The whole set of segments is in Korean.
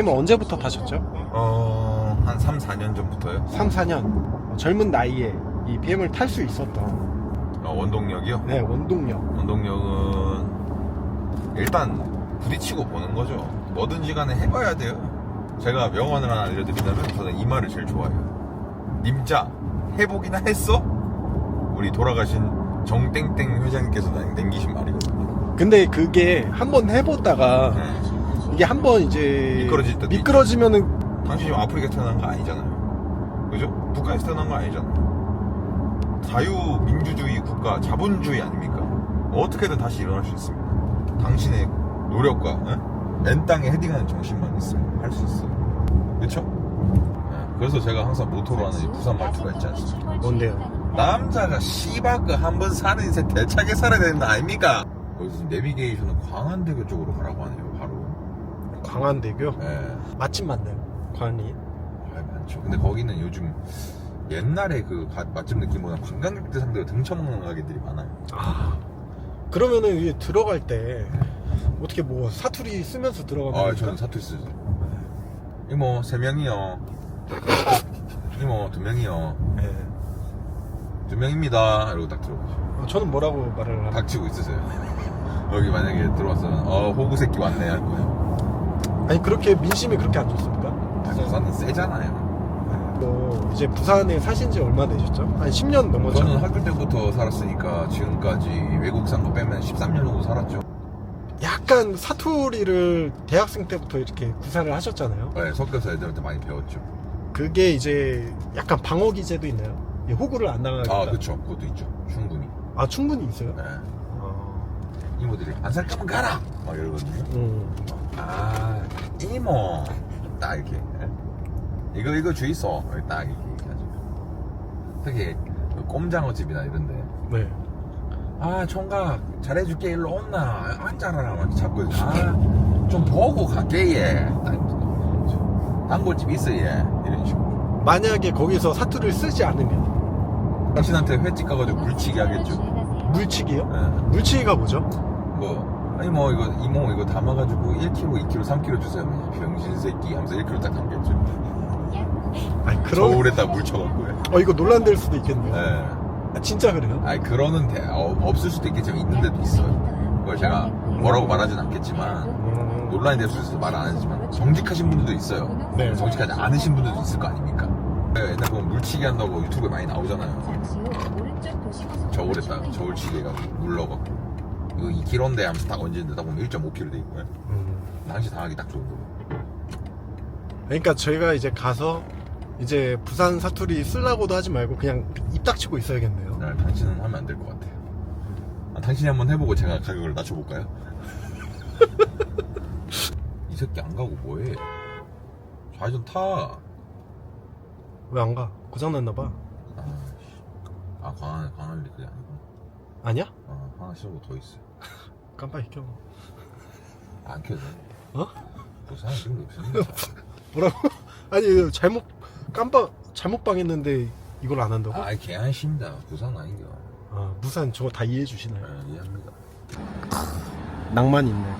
BM을 언제부터 타셨죠? 어, 한 3, 4년 전부터요. 3, 4년 젊은 나이에 이 BM을 탈 수 있었던 어, 원동력이요? 네 원동력 원동력은 일단 부딪히고 보는 거죠. 뭐든지 간에 해봐야 돼요. 제가 명언을 하나 알려드리자면 저는 이 말을 제일 좋아해요. 님자, 해보기나 했어? 우리 돌아가신 정땡땡 회장님께서 남- 남기신 말이거든요. 근데 그게 한번 해보다가 네. 이게 한 번 이제 미끄러질 때도 미끄러지면은 당신이 아프리카 태어난 거 아니잖아요. 그죠? 북한에서 태어난 거 아니잖아요. 자유민주주의 국가, 자본주의 아닙니까? 어떻게든 다시 일어날 수 있습니다. 당신의 노력과 응? 맨 땅에 헤딩하는 정신만 있으면 할 수 있어요. 그렇죠? 그래서 제가 항상 모토로 하는 이 부산 말투가 있지 않습니까? 뭔데요? 남자가 씨바크 한번 사는 인생 대차게 살아야 되는 거 아닙니까? 여기서 내비게이션은 광안대교 쪽으로 가라고 하네요. 광안대교 예. 맛집 맞나요? 광안리 아, 많죠. 근데 거기는 요즘 옛날에 그 가- 맛집 느낌보다 관광객들 상대로 등쳐먹는 가게들이 많아요. 아 그러면은 이게 들어갈 때 어떻게 뭐 사투리 쓰면서 들어가면 아? 저는 사투리 쓰죠. 이모 세 명이요. 이모 두 명이요. 네. 두 명입니다. 이러고 딱 들어가죠. 어, 저는 뭐라고 말을 하면 닥치고 있으세요. 여기 만약에 들어와서 어 호구 새끼 왔네 할 거예요. 아니 그렇게 민심이 그렇게 안 좋습니까? 부산은 세잖아요. 뭐 이제 부산에 사신 지 얼마 되셨죠? 한 10년 넘었죠? 저는 학교 때부터 살았으니까 지금까지 외국 산 거 빼면 13년 정도 살았죠. 약간 사투리를 대학생 때부터 이렇게 구사를 하셨잖아요. 네, 섞여서 애들한테 많이 배웠죠. 그게 이제 약간 방어 기제도 있나요? 이 호구를 안 당하게. 아, 그쵸. 그것도 있죠. 충분히. 아, 충분히 있어요. 네. 어, 이모들이 안 살 거면 가라! 막 이러거든요. 음. 아, 이모. 딱 이렇게. 예? 이거, 이거 주의소. 이렇게 딱 이렇게 얘기하죠. 특히 그 꼼장어 집이나 이런데. 네. 아, 총각, 잘해줄게. 일로 온나. 앉아라. 막 자꾸. 아, 좀 보고 갈게, 이렇게. 단골집 있어, 얘. 이런 식으로. 만약에 거기서 사투리를 쓰지 않으면 당신한테 횟집 가가지고 물치기 하겠죠. 물치기요? 예. 물치기가 뭐죠? 뭐 아니 뭐 이거 이모 이거 담아가지고 1kg, 2kg, 3kg 주세요. 하면 병신 새끼 하면서 1kg 딱 담겠죠. 아니 그런 저울에다 물 쳐갖고요. 어 이거 논란될 수도 있겠네요. 예. 아, 진짜 그래요? 아니 그러는 데 어, 없을 수도 있겠지만 있는 데도 있어요. 그걸 제가 뭐라고 말하진 않겠지만 음, 논란이 될 수 있어서 말 안 하지만 정직하신 분들도 있어요. 네. 정직하지 않으신 분들도 있을 거 아닙니까? 예, 옛날 보면 물치기 한다고 유튜브에 많이 나오잖아요. 저울에다 저울치기 해가지고 물러갖고 이거 2kg인데 하면서 딱 얹는데 딱 보면 1.5kg 돼 있고요. 음. 당시 당하기 딱 좋은 거. 그러니까 저희가 이제 가서 이제 부산 사투리 쓰려고도 하지 말고 그냥 입 닥치고 있어야겠네요. 날 당신은 하면 안 될 것 같아요. 아, 당신이 한번 해보고 제가 가격을 낮춰볼까요? 이 새끼 안 가고 뭐해? 좌회전 타. 왜 안 가? 고장 났나 봐. 아, 씨. 아 광안 광안리 그게 아니고. 아니야? 아 하나 싫은 거더 있어. 깜빡이 켜. 안 켜져. 어? 부산 지금 없습니다. 뭐라고? 아니 잘못 깜빡 잘못 방했는데 이걸 안 한다고? 아 개안심다. 부산 아닌겨. 아, 무산 저거 다 이해해 주시나요? 아, 이해합니다. 낭만 있네.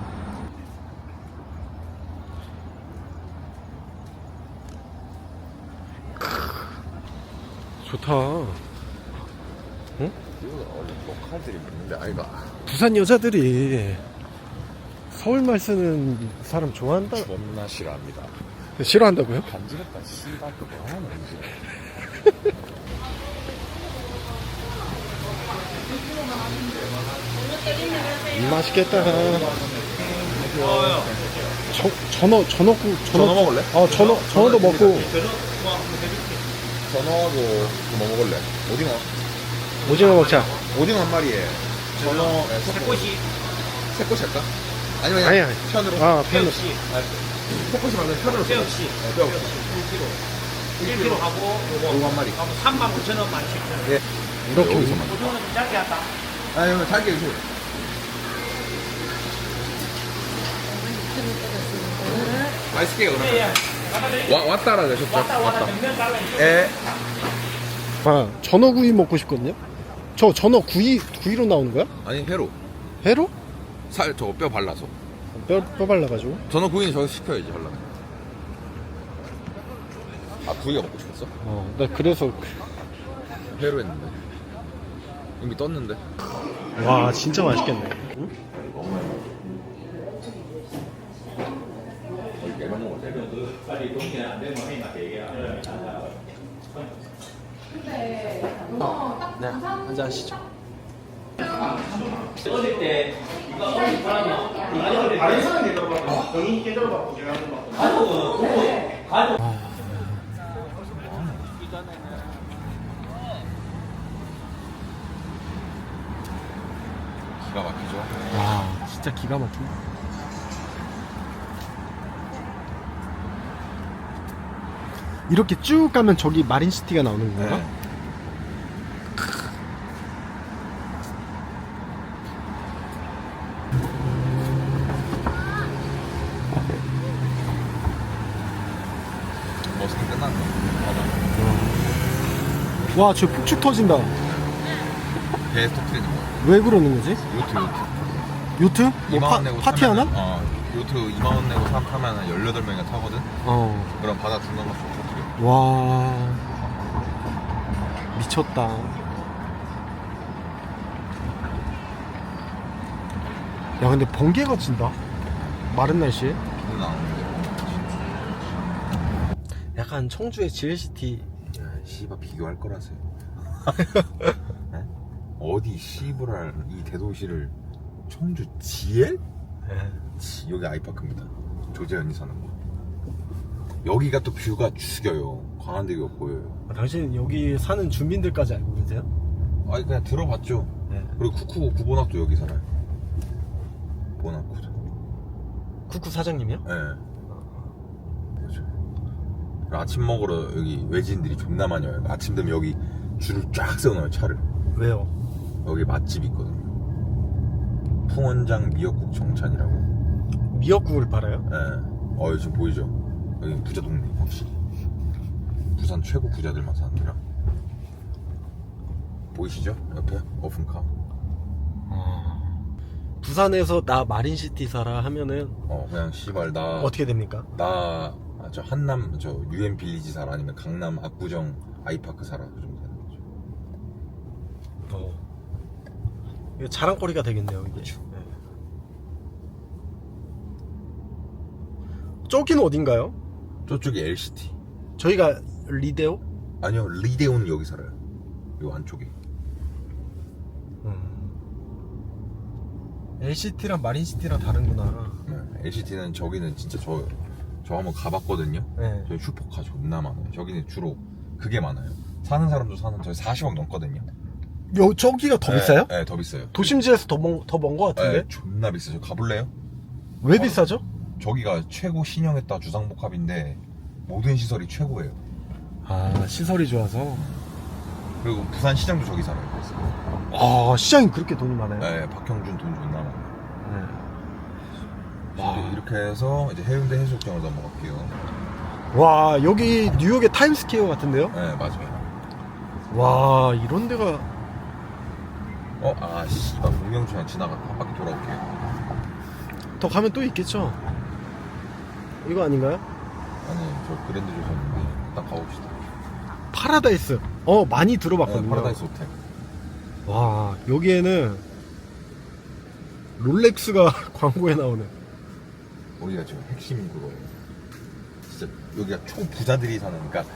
좋다. 이거 원래 로컬들이 먹는데 아이가. 부산 여자들이 서울말 쓰는 사람 좋아한다. 존나 싫어합니다. 싫어한다고요? 간지럽다. 씨발 그거 하는 거지. 음, 맛있겠다. 저, 전어, 전어국, 전어 먹을래? 어, 전어, 전어도 먹고, 전어하고 뭐 먹을래? 오징어. 오징어 먹자. 오징어 한 마리에. 전어 새꼬시 새꼬시 할까? 아니면 그냥 아니, 아니. 편으로? 아, 편으로. 새꼬시 말고 편으로 뼈 없이 네, 뼈 없이 1kg 하고 요거 요거 한 마리. 하고 3만 9천 원 만씩 예. 이렇게. 여기서만 오징어는 좀 작게 한다. 아니면 자기 주 맛있게 그럼 와, 왔다라 되셨죠? 왔다 왔다. 정면 달라 예. 아, 전어구이 먹고 싶거든요? 저 전어 구이, 구이로 나오는 거야? 아니 회로 회로? 살 저거 뼈 발라서 뼈, 뼈 발라가지고. 전어 구이는 저거 시켜야지 하려면 아 구이가 먹고 싶었어? 어, 나 그래서 회로 했는데 이미 떴는데 와 진짜 맛있겠네. 응? 네, 한잔 하시죠. 어릴 때 이거 어린 사람이 다른 사람이 되더라고. 병이 있게 들어봤고 제가 한번 봤고. 가족은 가족. 기가 막히죠 와, 진짜 기가 막힌다. 이렇게 쭉 가면 저기 마린시티가 나오는 건가? 네. 머스크 끝났네 맞아 와, 저 폭죽 터진다. 배 터트리는 거 왜 그러는 거지? 요트 요트 요트? 뭐 2만 파, 원 내고 파티 타면은- 하나? 어 요트 2만 원 내고 사 타면 18명이나 타거든 어. 그럼 바다 중간 가서 터트려 와. 미쳤다. 야, 근데 번개가 친다. 마른 날씨에. 약간 청주의 GLCT. 야 씨발 비교할 거라서요 네? 어디 씨부랄 이 대도시를 청주 지엘? 지- 여기 아이파크입니다 조재현이 사는 거 여기가 또 뷰가 죽여요 광안대교 보여요 아, 당신 여기 사는 주민들까지 알고 계세요? 아니 그냥 들어봤죠 네. 그리고 쿠쿠 구보낙도 여기 살아요 보나쿠도 쿠쿠 사장님이요? 예. 그렇죠. 그리고 아침 먹으러 여기 외지인들이 존나 많이 와요. 아침 되면 여기 줄을 쫙 세워놔요, 차를. 왜요? 여기 맛집이 있거든요. 풍원장 미역국 정찬이라고. 미역국을 팔아요? 예. 어, 지금 보이죠? 여기 부자 동네, 확실히. 부산 최고 부자들만 사는 데라. 보이시죠? 옆에? 오픈카. 부산에서 나 마린시티 살아 하면은 어, 그냥 씨발, 나. 어떻게 됩니까? 나, 아, 저 한남, 저 유엔 빌리지 살아 아니면 강남 압구정 아이파크 살아. 그 정도 되는 거죠. 어. 이거 자랑거리가 되겠네요, 이게. 네. 저기는 어딘가요? 저쪽이 LCT. 저희가 리데오? 아니요, 리데온 여기 살아요. 요 안쪽에. LCT랑 마린시티랑 다른구나. 네, LCT는 저기는 진짜 저, 저 한번 가봤거든요. 네. 저희 슈퍼카 존나 많아요. 저기는 주로 그게 많아요. 사는 사람도 사는 저희 40억 넘거든요. 요, 저기가 더 네, 비싸요? 네, 더 비싸요. 도심지에서 더 먼, 더먼 것 같은데? 네, 존나 비싸요. 가볼래요? 왜 비싸죠? 저기가 최고 신형했다 주상복합인데 모든 시설이 최고예요. 아, 시설이 좋아서. 그리고 부산 시장도 저기 살아요. 그래서. 아, 시장이 그렇게 돈이 많아요? 네, 박형준 돈 존나 많아요. 네. 와. 이렇게 해서 이제 해운대 해수욕장으로 넘어갈게요. 와, 여기 뉴욕의 타임스퀘어 같은데요? 네, 맞아요. 와, 이런 데가. 어, 아, 씨발, 공명주랑 지나갔다. 한 바퀴 돌아올게요. 더 가면 또 있겠죠? 이거 아닌가요? 아니, 저 그랜드 조선인데, 딱 가봅시다. 파라다이스. 어, 많이 네, 들어봤거든요. 파라다이스 호텔. 와, 여기에는 롤렉스가 광고에 나오는. 우리가 지금 핵심 그거예요. 진짜 여기가 초부자들이 사는, 그러니까,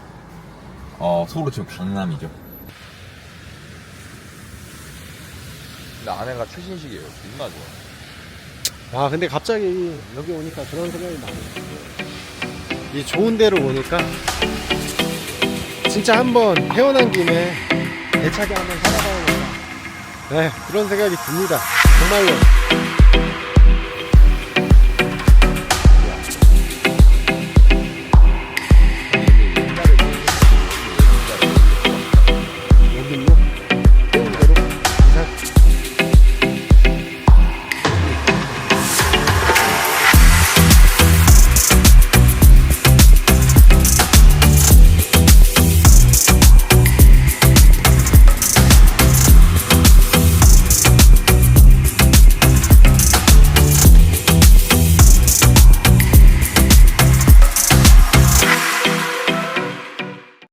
어, 서울로 치면 강남이죠. 근데 아내가 최신식이에요. 존나 좋아. 아, 근데 갑자기 여기 오니까 그런 생각이 나네. 이 좋은 데로 오니까 진짜 한번 태어난 김에 대차게 한번 살아봐야겠다. 네, 그런 생각이 듭니다. 정말로.